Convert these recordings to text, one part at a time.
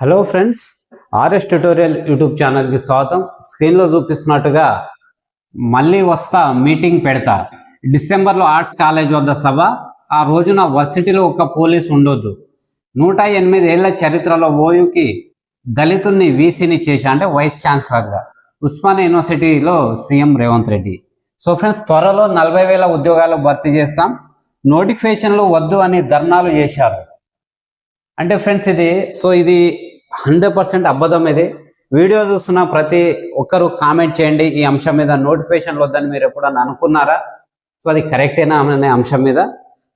Hello friends RS tutorial YouTube ఛానల్కి స్వాగతం. స్క్రీన్లో చూపిస్తున్నట్టుగా మళ్ళీ వస్తా మీటింగ్ పెడతా. డిసెంబర్లో ఆర్ట్స్ కాలేజ్ వద్ద సభ. ఆ రోజున వర్సిటీలో ఒక పోలీస్ ఉండొద్దు. నూట ఎనిమిది ఏళ్ళ చరిత్రలో ఓయుకి దళితుల్ని వీసీని చేశా అంటే వైస్ ఛాన్సలర్గా. ఉస్మానియా యూనివర్సిటీలో CM Revanth Reddy. So friends త్వరలో నలభై వేల ఉద్యోగాలు భర్తీ చేస్తాం. నోటిఫికేషన్లు వద్దు అని ధర్నాలు చేశారు. అంటే ఫ్రెండ్స్ ఇది సో ఇది హండ్రెడ్ పర్సెంట్ అబద్ధం ఇది. వీడియో చూస్తున్న ప్రతి ఒక్కరు కామెంట్ చేయండి. ఈ అంశం మీద నోటిఫికేషన్లు వద్దని మీరు ఎప్పుడన్నా అనుకున్నారా? సో అది కరెక్టేనా అనే అంశం మీద.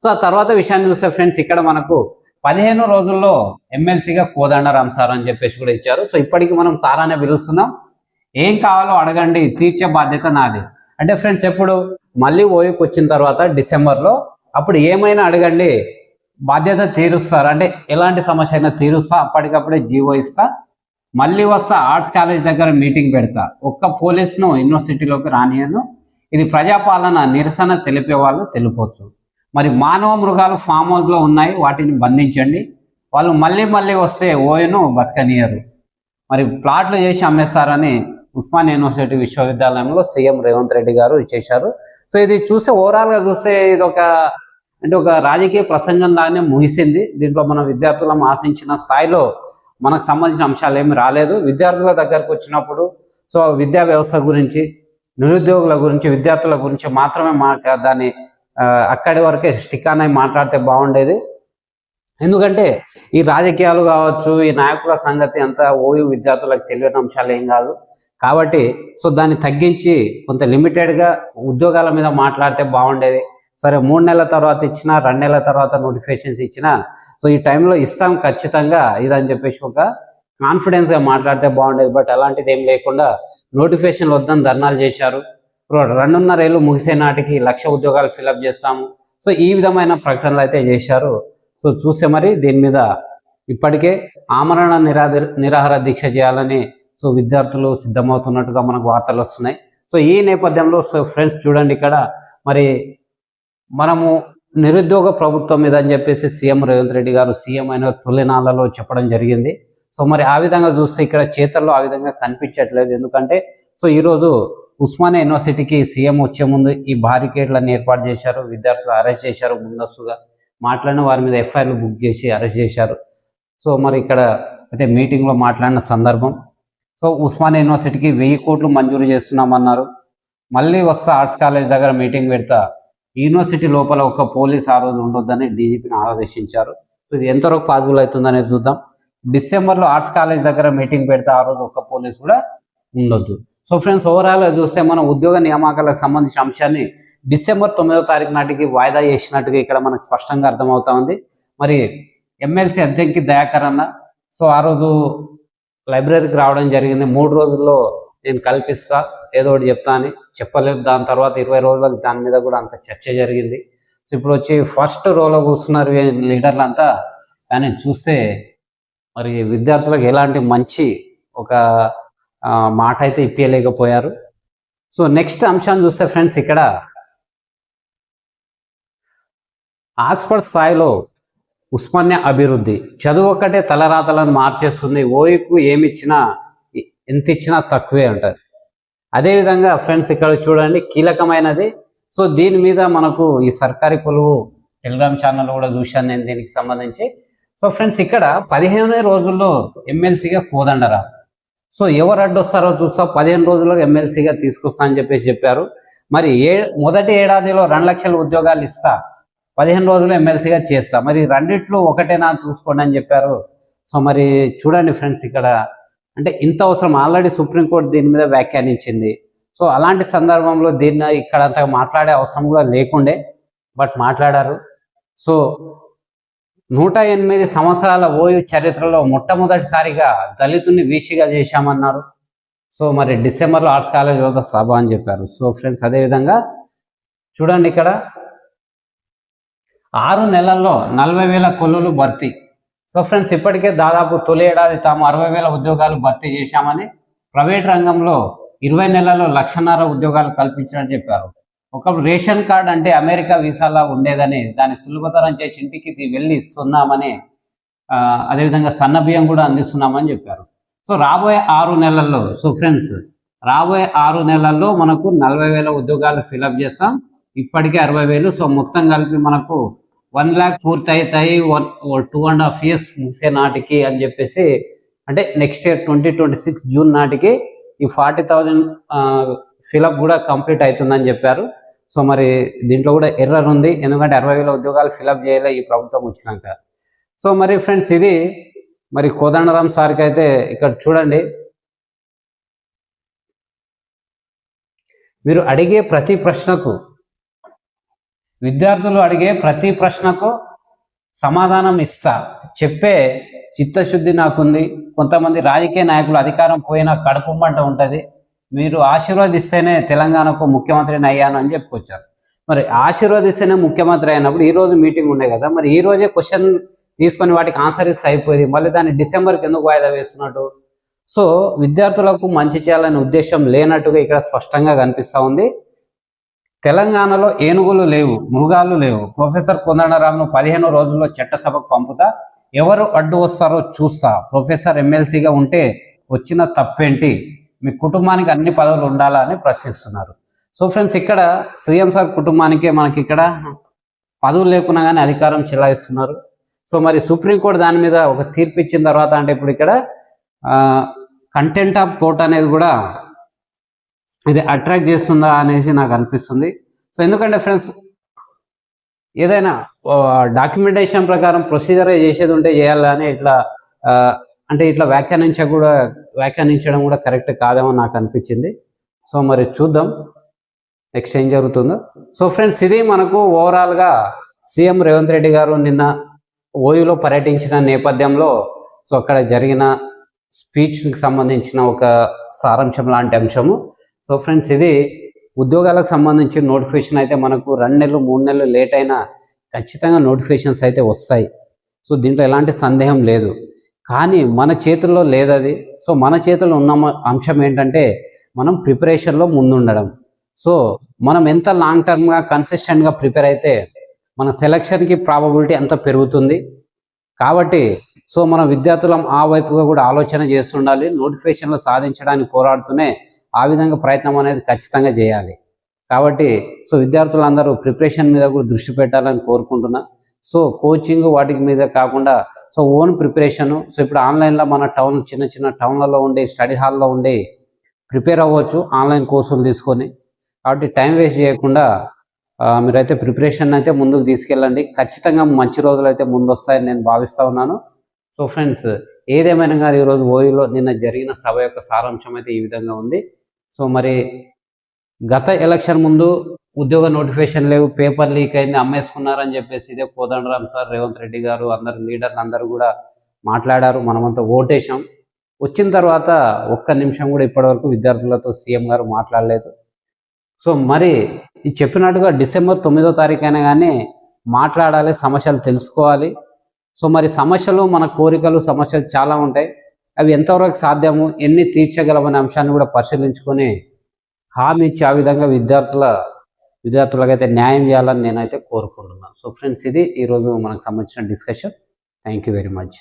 సో ఆ తర్వాత విషయాన్ని చూస్తే ఫ్రెండ్స్ ఇక్కడ మనకు పదిహేను రోజుల్లో ఎమ్మెల్సీగా కోదండరాం సార్ అని చెప్పేసి కూడా ఇచ్చారు. సో ఇప్పటికి మనం సార్ అనే పిలుస్తున్నాం. ఏం కావాలో అడగండి. తీర్చే బాధ్యత నాది. అంటే ఫ్రెండ్స్ ఎప్పుడు? మళ్ళీ ఓయూకి వచ్చిన తర్వాత డిసెంబర్లో. అప్పుడు ఏమైనా అడగండి. బాధ్యత తీరుస్తారు. అంటే ఎలాంటి సమస్య అయినా తీరుస్తా అప్పటికప్పుడే జీవో ఇస్తా మళ్ళీ వస్తా ఆర్ట్స్ కాలేజ్ దగ్గర మీటింగ్ పెడతా. ఒక్క పోలీస్ను యూనివర్సిటీలోకి రానియను. ఇది ప్రజాపాలన నిరసన తెలిపే వాళ్ళు తెలిపవచ్చు మరి మానవ మృగాలు ఫామ్ హౌస్లో ఉన్నాయి వాటిని బంధించండి. వాళ్ళు మళ్ళీ మళ్ళీ వస్తే ఓయను బతకనియరు. మరి ప్లాట్లు చేసి అమ్మేస్తారని ఉస్మాన్ యూనివర్సిటీ విశ్వవిద్యాలయంలో సీఎం రేవంత్ రెడ్డి గారు చేశారు సో ఇది చూస్తే ఓవరాల్గా చూస్తే ఇది ఒక అంటే ఒక రాజకీయ ప్రసంగం లాగానే ముగిసింది. దీంట్లో మన విద్యార్థులం ఆశించిన స్థాయిలో మనకు సంబంధించిన అంశాలు ఏమి రాలేదు. విద్యార్థుల దగ్గరకు వచ్చినప్పుడు సో విద్యా వ్యవస్థ గురించి నిరుద్యోగుల గురించి విద్యార్థుల గురించి మాత్రమే మా దాన్ని అక్కడి వరకే స్టిక్ అనే మాట్లాడితే బాగుండేది. ఎందుకంటే ఈ రాజకీయాలు కావచ్చు ఈ నాయకుల సంగతి అంతా ఓయూ విద్యార్థులకు తెలియని అంశాలు ఏం కాదు. కాబట్టి సో దాన్ని తగ్గించి కొంత లిమిటెడ్గా ఉద్యోగాల మీద మాట్లాడితే బాగుండేది. సరే మూడు నెలల తర్వాత ఇచ్చినా రెండు నెలల తర్వాత నోటిఫికేషన్స్ ఇచ్చినా సో ఈ టైంలో ఇస్తాం ఖచ్చితంగా ఇదని చెప్పేసి ఒక కాన్ఫిడెన్స్గా మాట్లాడితే బాగుండేది. బట్ అలాంటిది ఏం లేకుండా నోటిఫికేషన్ వద్దని ధర్నాలు చేశారు. రెండున్నర ఏళ్ళు ముగిసే నాటికి లక్ష ఉద్యోగాలు ఫిలప్ చేస్తాము. సో ఈ విధమైన ప్రకటనలు అయితే చేశారు. సో చూస్తే మరి దీని మీద ఇప్పటికే ఆమరణ నిరాధ నిరాహార దీక్ష చేయాలని సో విద్యార్థులు సిద్ధమవుతున్నట్టుగా మనకు వార్తలు వస్తున్నాయి. సో ఈ నేపథ్యంలో సో ఫ్రెండ్స్ చూడండి ఇక్కడ. మరి మనము నిరుద్యోగ ప్రభుత్వం మీద అని చెప్పేసి సీఎం రేవంత్ రెడ్డి గారు సీఎం అయిన తొలినాళ్ళలో చెప్పడం జరిగింది. సో మరి ఆ విధంగా చూస్తే ఇక్కడ చేతల్లో ఆ విధంగా కనిపించట్లేదు. ఎందుకంటే సో ఈరోజు ఉస్మానియా యూనివర్సిటీకి సీఎం వచ్చే ముందు ఈ బారికేడ్లను ఏర్పాటు చేశారు. విద్యార్థులు అరెస్ట్ చేశారు ముందస్తుగా. మాట్లాడిన వారి మీద ఎఫ్ఐఆర్లు బుక్ చేసి అరెస్ట్ చేశారు. సో మరి ఇక్కడ అయితే మీటింగ్లో మాట్లాడిన సందర్భం. సో ఉస్మానియా యూనివర్సిటీకి వెయ్యి కోట్లు మంజూరు చేస్తున్నామన్నారు. మళ్ళీ వస్తా ఆర్ట్స్ కాలేజ్ దగ్గర మీటింగ్ పెడతా యూనివర్సిటీ లోపల ఒక పోలీస్ ఆ రోజు ఉండొద్దని డీజీపీని ఆదేశించారు. సో ఇది ఎంతవరకు పాసిబుల్ అవుతుందనేది చూద్దాం. డిసెంబర్లో ఆర్ట్స్ కాలేజ్ దగ్గర మీటింగ్ పెడితే ఆ రోజు ఒక పోలీస్ కూడా ఉండొద్దు. సో ఫ్రెండ్స్ ఓవరాల్ చూస్తే మనం ఉద్యోగ నియామకాలకు సంబంధించిన అంశాన్ని డిసెంబర్ తొమ్మిదో తారీఖు నాటికి వాయిదా చేసినట్టుగా ఇక్కడ మనకు స్పష్టంగా అర్థమవుతా ఉంది. మరి ఎమ్మెల్సీ అధ్యక్షకి దయాకర్ అన్న సో ఆ రోజు లైబ్రరీకి రావడం జరిగింది. మూడు రోజుల్లో నేను కల్పిస్తా. ఏదో ఒకటి చెప్తా అని చెప్పలేదు. దాని తర్వాత ఇరవై రోజులకు దాని మీద కూడా అంత చర్చ జరిగింది. సో ఇప్పుడు వచ్చి ఫస్ట్ రోలో కూర్చున్నారు లీడర్లంతా. లీడర్లు అంతా కానీ చూస్తే మరి విద్యార్థులకు ఎలాంటి మంచి ఒక మాట అయితే ఇప్పించలేకపోయారు సో నెక్స్ట్ అంశాన్ని చూస్తే ఫ్రెండ్స్ ఇక్కడ ఆక్స్ఫర్డ్ స్థాయిలో ఉస్మాన్య అభివృద్ధి. చదువు ఒక్కటే తలరాతలను మార్చేస్తుంది. ఓయికు ఏమి ఇచ్చినా ఎంత ఇచ్చినా తక్కువే అంటారు. అదేవిధంగా ఫ్రెండ్స్ ఇక్కడ చూడండి కీలకమైనది. సో దీని మీద మనకు ఈ సర్కారీ కొలువు టెలిగ్రామ్ ఛానల్ కూడా చూశాను నేను దీనికి సంబంధించి. సో ఫ్రెండ్స్ ఇక్కడ పదిహేను రోజుల్లో ఎమ్మెల్సీగా కోదండరా. సో ఎవరు అడ్డొస్తారో చూస్తా. పదిహేను రోజుల్లో ఎమ్మెల్సీగా తీసుకొస్తా అని చెప్పేసి చెప్పారు. మరి ఏ మొదటి ఏడాదిలో రెండు లక్షల ఉద్యోగాలు ఇస్తా పదిహేను రోజులు ఎమ్మెల్సీగా చేస్తా. మరి రెండిట్లో ఒకటేనా చూసుకోండి అని చెప్పారు. సో మరి చూడండి ఫ్రెండ్స్ ఇక్కడ అంటే ఇంత అవసరం. ఆల్రెడీ సుప్రీంకోర్టు దీని మీద వ్యాఖ్యానించింది. సో అలాంటి సందర్భంలో దీన్ని ఇక్కడ అంతగా మాట్లాడే అవసరం కూడా లేకుండే బట్ మాట్లాడారు. సో నూట ఎనిమిది సంవత్సరాల ఓయు చరిత్రలో మొట్టమొదటిసారిగా దళితుని వీషిగా చేశామన్నారు. సో మరి డిసెంబర్లో ఆర్ట్స్ కాలేజ్ వద్ద సభ అని చెప్పారు. సో ఫ్రెండ్స్ అదేవిధంగా చూడండి ఇక్కడ. ఆరు నెలల్లో నలభై వేల కొల్లులు భర్తీ. సో ఫ్రెండ్స్ ఇప్పటికే దాదాపు తొలి ఏడాది తాము అరవై వేల ఉద్యోగాలు భర్తీ చేశామని ప్రైవేట్ రంగంలో ఇరవై నెలల్లో లక్షన్నర ఉద్యోగాలు కల్పించారని చెప్పారు. ఒకప్పుడు రేషన్ కార్డ్ అంటే అమెరికా వీసాలా ఉండేదని దాన్ని సులభతరం చేసి ఇంటికి వెళ్ళి ఇస్తున్నామని అదేవిధంగా సన్న బియ్యం కూడా అందిస్తున్నామని చెప్పారు. సో రాబోయే ఆరు నెలల్లో సో ఫ్రెండ్స్ రాబోయే ఆరు నెలల్లో మనకు నలభై వేల ఉద్యోగాలు ఫిలప్ చేస్తాం. ఇప్పటికే అరవై వేలు సో మొత్తం కలిపి మనకు వన్ ల్యాక్ పూర్తి అవుతాయి one two and half years ముగిసే నాటికి అని చెప్పేసి అంటే next year twenty twenty six June నాటికి ఈ ఫార్టీ థౌజండ్ ఫిలప్ కూడా కంప్లీట్ అవుతుందని చెప్పారు. సో మరి దీంట్లో కూడా ఎర్రర్ ఉంది. ఎందుకంటే అరవై వేల ఉద్యోగాలు ఫిలప్ చేయలే ఈ ప్రభుత్వం వచ్చినాక. సో మరి ఫ్రెండ్స్ ఇది. మరి కోదండరామ్ సార్కి అయితే ఇక్కడ చూడండి. మీరు అడిగే ప్రతి ప్రశ్నకు విద్యార్థులు అడిగే ప్రతి ప్రశ్నకు సమాధానం ఇస్తా. చెప్పే చిత్తశుద్ధి నాకుంది. కొంతమంది రాజకీయ నాయకులు అధికారం పోయినా కడుపుమంట ఉంటుంది. మీరు ఆశీర్వదిస్తేనే తెలంగాణకు ముఖ్యమంత్రిని అయ్యాను అని చెప్పుకొచ్చారు. మరి ఆశీర్వదిస్తేనే ముఖ్యమంత్రి అయినప్పుడు ఈ రోజు మీటింగ్ ఉండే కదా మరి ఈ రోజే క్వశ్చన్ తీసుకొని వాటికి ఆన్సర్ ఇస్తే అయిపోయింది. మళ్ళీ దాన్ని డిసెంబర్కి ఎందుకు వాయిదా వేస్తున్నట్టు? సో విద్యార్థులకు మంచి చేయాలనే ఉద్దేశం లేనట్టుగా ఇక్కడ స్పష్టంగా కనిపిస్తూ ఉంది. తెలంగాణలో ఏనుగులు లేవు మృగాలు లేవు. ప్రొఫెసర్ కొందడరామ్ను పదిహేను రోజుల్లో చట్టసభకు పంపుతా. ఎవరు అడ్డు వస్తారో చూస్తా. ప్రొఫెసర్ ఎమ్మెల్సీగా ఉంటే వచ్చిన తప్పేంటి? మీ కుటుంబానికి అన్ని పదవులు ఉండాలా అని ప్రశ్నిస్తున్నారు. సో ఫ్రెండ్స్ ఇక్కడ సీఎం సార్ కుటుంబానికే మనకి ఇక్కడ పదవులు లేకున్నా కానీ అధికారం చెలాయిస్తున్నారు. సో మరి సుప్రీంకోర్టు దాని మీద ఒక తీర్పు ఇచ్చిన తర్వాత అంటే ఇప్పుడు ఇక్కడ కంటెంట్ ఆఫ్ కోర్ట్ అనేది కూడా ఇది అట్రాక్ట్ చేస్తుందా అనేసి నాకు అనిపిస్తుంది. సో ఎందుకంటే ఫ్రెండ్స్ ఏదైనా డాక్యుమెంటేషన్ ప్రకారం ప్రొసీజర్ చేసేది ఉంటే చేయాలని అని ఇట్లా అంటే ఇట్లా వ్యాఖ్యానించ కూడా వ్యాఖ్యానించడం కూడా కరెక్ట్ కాదేమో నాకు అనిపించింది. సో మరి చూద్దాం. నెక్స్ట్ ఏం జరుగుతుందో? సో ఫ్రెండ్స్ ఇది మనకు ఓవరాల్గా సీఎం రేవంత్ రెడ్డి గారు నిన్న ఓయూలో పర్యటించిన నేపథ్యంలో సో అక్కడ జరిగిన స్పీచ్కి సంబంధించిన ఒక సారాంశం లాంటి అంశము. సో ఫ్రెండ్స్ ఇది ఉద్యోగాలకు సంబంధించి నోటిఫికేషన్ అయితే మనకు రెండు నెలలు మూడు నెలలు లేట్ అయినా ఖచ్చితంగా నోటిఫికేషన్స్ అయితే వస్తాయి. సో దీంట్లో ఎలాంటి సందేహం లేదు. కానీ మన చేతుల్లో లేదది. సో మన చేతుల్లో ఉన్న అంశం ఏంటంటే మనం ప్రిపరేషన్లో ముందుండడం. సో మనం ఎంత లాంగ్ టర్మ్గా కన్సిస్టెంట్గా ప్రిపేర్ అయితే మన సెలక్షన్కి ప్రాబబిలిటీ అంత పెరుగుతుంది. కాబట్టి సో మన విద్యార్థులం ఆ వైపుగా కూడా ఆలోచన చేస్తుండాలి నోటిఫికేషన్లు సాధించడానికి పోరాడుతూనే ఆ విధంగా ప్రయత్నం అనేది ఖచ్చితంగా చేయాలి. కాబట్టి సో విద్యార్థులందరూ ప్రిపరేషన్ మీద కూడా దృష్టి పెట్టాలని కోరుకుంటున్నా. సో కోచింగ్ వాటికి మీద కాకుండా సో ఓన్ ప్రిపరేషన్ సో ఇప్పుడు ఆన్లైన్లో మన టౌన్ చిన్న చిన్న టౌన్లలో ఉండే స్టడీ హాల్లో ఉండి ప్రిపేర్ అవ్వచ్చు ఆన్లైన్ కోర్సులు తీసుకొని. కాబట్టి టైం వేస్ట్ చేయకుండా మీరైతే ప్రిపరేషన్ అయితే ముందుకు తీసుకెళ్ళండి. ఖచ్చితంగా మంచి రోజులు అయితే ముందు వస్తాయని నేను భావిస్తూ ఉన్నాను. సో ఫ్రెండ్స్ ఏదేమైనా కానీ ఈరోజు ఓయూలో నిన్న జరిగిన సభ యొక్క సారాంశం అయితే ఈ విధంగా ఉంది. సో మరి గత ఎలక్షన్ ముందు ఉద్యోగ నోటిఫికేషన్ లేవు పేపర్ లీక్ అయింది అమ్మేసుకున్నారని చెప్పేసి ఇదే కోదండరామ్ సార్ రేవంత్ రెడ్డి గారు అందరు లీడర్లు అందరూ కూడా మాట్లాడారు మనమంతా ఓటేశాం. వచ్చిన తర్వాత ఒక్క నిమిషం కూడా ఇప్పటివరకు విద్యార్థులతో సీఎం గారు మాట్లాడలేదు. సో మరి ఈ చెప్పినట్టుగా డిసెంబర్ తొమ్మిదో తారీఖు అయినా కానీ మాట్లాడాలి సమస్యలు తెలుసుకోవాలి. సో మరి సమస్యలు మన కోరికలు సమస్యలు చాలా ఉంటాయి. అవి ఎంతవరకు సాధ్యము ఎన్ని తీర్చగలమనే అంశాన్ని కూడా పరిశీలించుకొని హామీ ఇచ్చి ఆ విధంగా విద్యార్థుల విద్యార్థులకైతే న్యాయం చేయాలని నేనైతే కోరుకుంటున్నాను. సో ఫ్రెండ్స్ ఇది ఈరోజు మనకు సంబంధించిన discussion. Thank you very much.